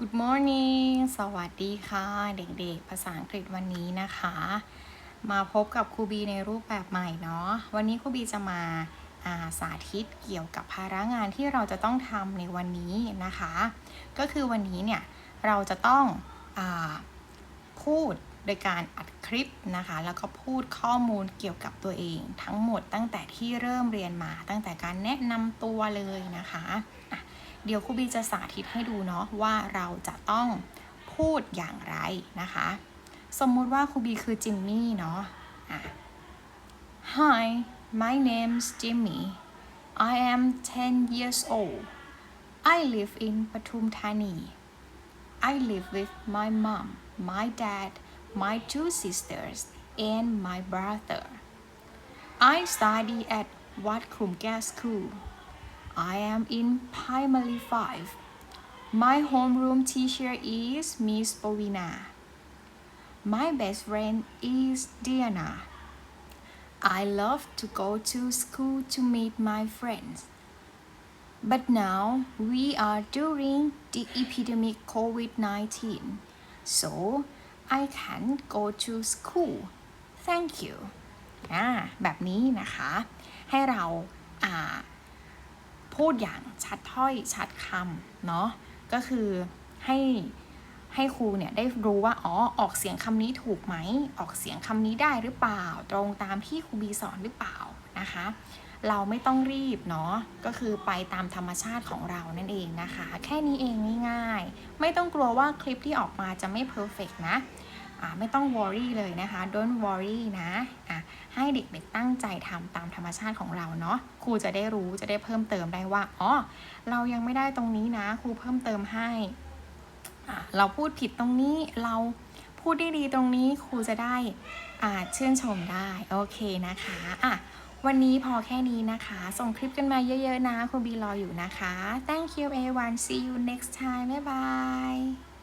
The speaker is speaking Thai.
Good morning สวัสดีค่ะ เด็กๆ ภาษาอังกฤษวันนี้นะคะ มาพบกับครูบีในรูปแบบใหม่เนาะ วันนี้ครูบีจะมาาสาธิตเกี่ยวกับภาระงานที่เราจะต้องทำในวันนี้นะคะ ก็คือวันนี้เนี่ย เราจะต้องอพูดโดยการอัดคลิปนะคะ แล้วก็พูดข้อมูลเกี่ยวกับตัวเอง ทั้งหมดตั้งแต่ที่เริ่มเรียนมาตั้งแต่การแนะนำตัวเลยนะคะะ เดี๋ยวครูบีจะสาธิตให้ดูเนาะว่าเราจะต้องพูดอย่างไรนะคะ สมมุติว่าครูบีคือจิมมี่เนาะ Hi my name's Jimmy I am 10 years old I live in Patum Thani I live with my mom my dad my two sisters and my brother I study at Wat Krumga School I am in primary 5 my homeroom teacher is Miss Povina my best friend is Diana I love to go to school to meet my friends. But now we are during the epidemic COVID 19, so I can't go to school. Thank you. อ่าแบบนี้นะคะ ให้เราอ่า พูดอย่างชัดถ้อยชัดคำเนาะก็คือให้ให้ครูเนี่ยได้รู้ว่าอ๋อออกเสียงคำนี้ถูกไหม ออกเสียงคำนี้ได้หรือเปล่า ตรงตามที่ครูบีสอนหรือเปล่านะคะ เราไม่ต้องรีบเนาะก็คือไปตามธรรมชาติของเรานั่นเองนะคะ แค่นี้เองง่ายๆไม่ต้องกลัวว่าคลิปที่ออกมาจะไม่เพอร์เฟกนะ ไม่ต้อง worry เลยนะคะ don't worry นะอะให้เด็กๆตั้งใจทำตามธรรมชาติของเราเนาะครูจะได้รู้จะได้เพิ่มเติมได้ว่าอ๋อเรายังไม่ได้ตรงนี้นะครูเพิ่มเติมให้เราพูดผิดตรงนี้เราพูดได้ดีตรงนี้ครูจะได้อ่าชื่นชมได้ โอเคนะคะอะวันนี้พอแค่นี้นะคะ ส่งคลิปกันมาเยอะๆนะครูบีรออยู่นะคะ thank you everyone see you next time bye bye